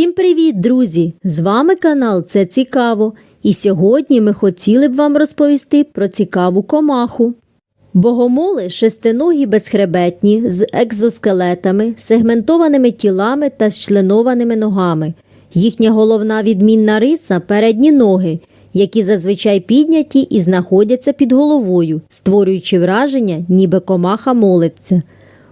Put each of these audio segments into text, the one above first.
Всім привіт, друзі! З вами канал Це Цікаво. І сьогодні ми хотіли б вам розповісти про цікаву комаху. Богомоли шестиногі безхребетні з екзоскелетами, сегментованими тілами та зчленованими ногами. Їхня головна відмінна риса передні ноги, які зазвичай підняті і знаходяться під головою, створюючи враження, ніби комаха молиться.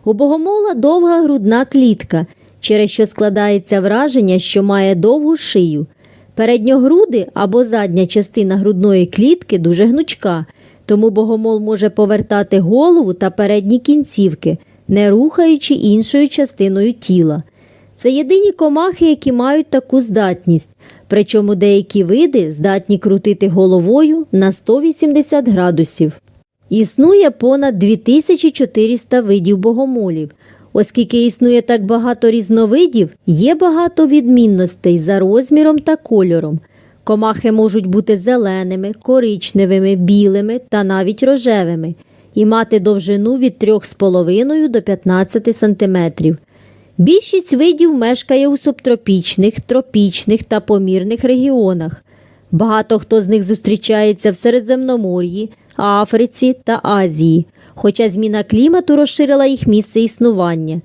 У богомола довга грудна клітка, через що складається враження, що має довгу шию. Передньогруди або задня частина грудної клітки дуже гнучка, тому богомол може повертати голову та передні кінцівки, не рухаючи іншою частиною тіла. Це єдині комахи, які мають таку здатність, причому деякі види здатні крутити головою на 180 градусів. Існує понад 2400 видів богомолів. Оскільки існує так багато різновидів, є багато відмінностей за розміром та кольором. Комахи можуть бути зеленими, коричневими, білими та навіть рожевими і мати довжину від 3,5 до 15 см. Більшість видів мешкає у субтропічних, тропічних та помірних регіонах. Багато хто з них зустрічається в Середземномор'ї, Африці та Азії, хоча зміна клімату розширила їх місце існування.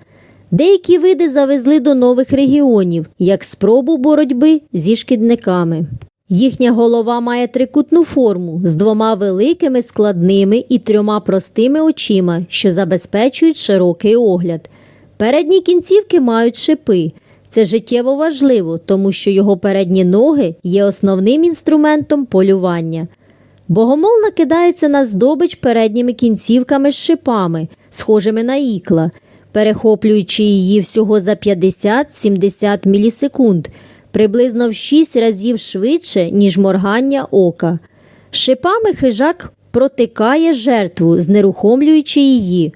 Деякі види завезли до нових регіонів як спробу боротьби зі шкідниками. Їхня голова має трикутну форму з двома великими складними і трьома простими очима, що забезпечують широкий огляд. Передні кінцівки мають шипи. Це життєво важливо, тому що його передні ноги є основним інструментом полювання. Богомол накидається на здобич передніми кінцівками з шипами, схожими на ікла, перехоплюючи її всього за 50-70 мілісекунд, приблизно в 6 разів швидше, ніж моргання ока. Шипами хижак протикає жертву, знерухомлюючи її.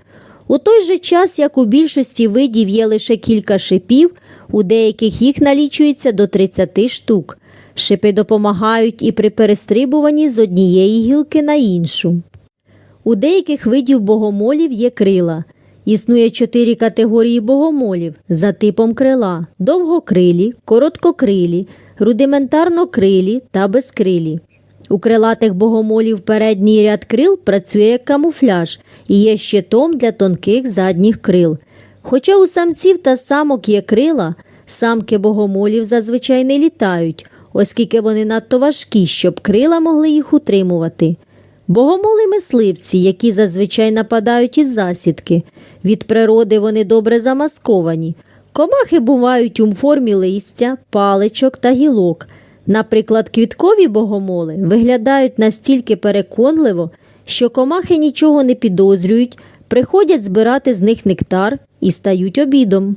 У той же час, як у більшості видів є лише кілька шипів, у деяких їх налічується до 30 штук. Шипи допомагають і при перестрибуванні з однієї гілки на іншу. У деяких видів богомолів є крила. Існує чотири категорії богомолів за типом крила: довгокрилі, короткокрилі, рудиментарнокрилі та безкрилі. У крилатих богомолів передній ряд крил працює як камуфляж і є щитом для тонких задніх крил. Хоча у самців та самок є крила, самки богомолів зазвичай не літають, оскільки вони надто важкі, щоб крила могли їх утримувати. Богомоли мисливці, які зазвичай нападають із засідки. Від природи вони добре замасковані. Комахи бувають у формі листя, паличок та гілок. Наприклад, квіткові богомоли виглядають настільки переконливо, що комахи нічого не підозрюють, приходять збирати з них нектар і стають обідом.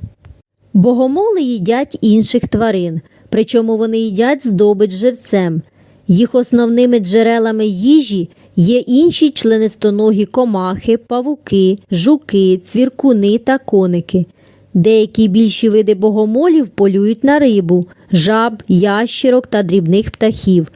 Богомоли їдять інших тварин, причому вони їдять здобич живцем. Їх основними джерелами їжі є інші членистоногі комахи, павуки, жуки, цвіркуни та коники. Деякі більші види богомолів полюють на рибу, жаб, ящерок та дрібних птахів.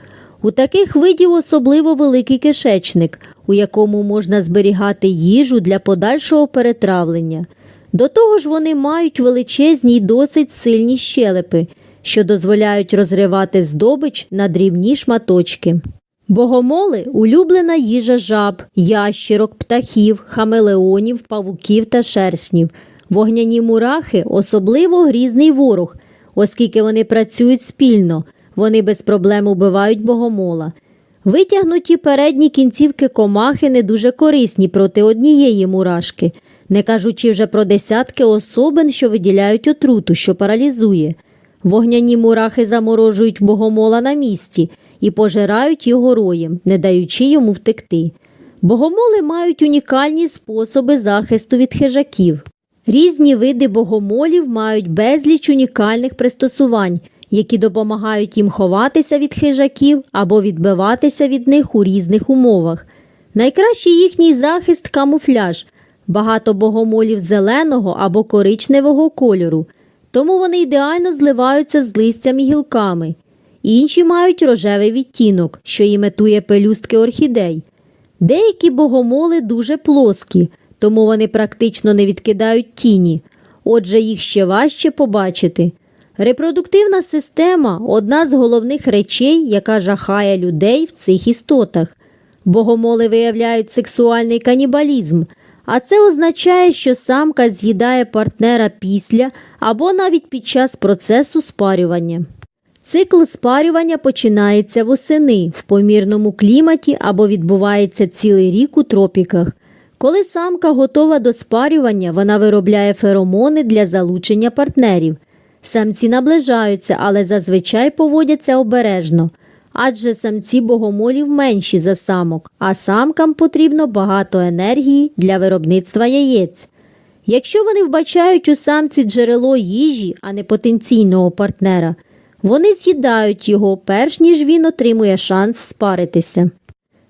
У таких видів особливо великий кишечник, у якому можна зберігати їжу для подальшого перетравлення. До того ж, вони мають величезні й досить сильні щелепи, що дозволяють розривати здобич на дрібні шматочки. Богомоли улюблена їжа жаб, ящерок, птахів, хамелеонів, павуків та шершнів. Вогняні мурахи особливо грізний ворог, оскільки вони працюють спільно, вони без проблем убивають богомола. Витягнуті передні кінцівки комахи не дуже корисні проти однієї мурашки, не кажучи вже про десятки особин, що виділяють отруту, що паралізує. Вогняні мурахи заморожують богомола на місці і пожирають його роєм, не даючи йому втекти. Богомоли мають унікальні способи захисту від хижаків. Різні види богомолів мають безліч унікальних пристосувань, які допомагають їм ховатися від хижаків або відбиватися від них у різних умовах. Найкращий їхній захист камуфляж. Багато богомолів зеленого або коричневого кольору, тому вони ідеально зливаються з листям і гілками. Інші мають рожевий відтінок, що імітує пелюстки орхідей. Деякі богомоли дуже плоскі, тому вони практично не відкидають тіні, отже, їх ще важче побачити. Репродуктивна система одна з головних речей, яка жахає людей в цих істотах. Богомоли виявляють сексуальний канібалізм, а це означає, що самка з'їдає партнера після або навіть під час процесу спарювання. Цикл спарювання починається восени в помірному кліматі або відбувається цілий рік у тропіках. Коли самка готова до спарювання, вона виробляє феромони для залучення партнерів. Самці наближаються, але зазвичай поводяться обережно, адже самці богомолів менші за самок, а самкам потрібно багато енергії для виробництва яєць. Якщо вони вбачають у самці джерело їжі, а не потенційного партнера, вони з'їдають його, перш ніж він отримує шанс спаритися.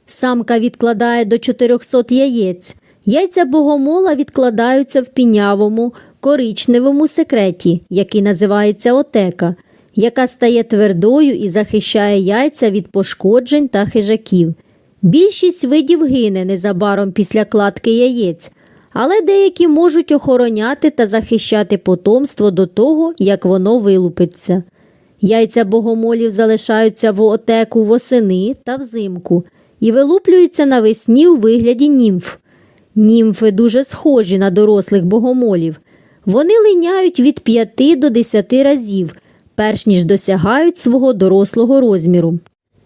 Самка відкладає до 400 яєць. Яйця богомола відкладаються в пінявому, коричневому секреті, який називається отека, яка стає твердою і захищає яйця від пошкоджень та хижаків. Більшість видів гине незабаром після кладки яєць, але деякі можуть охороняти та захищати потомство до того, як воно вилупиться. Яйця богомолів залишаються в отеку восени та взимку і вилуплюються навесні у вигляді німф. Німфи дуже схожі на дорослих богомолів. Вони линяють від 5 до 10 разів, перш ніж досягають свого дорослого розміру.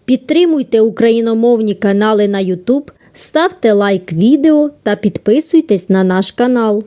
Підтримуйте україномовні канали на YouTube, ставте лайк відео та підписуйтесь на наш канал.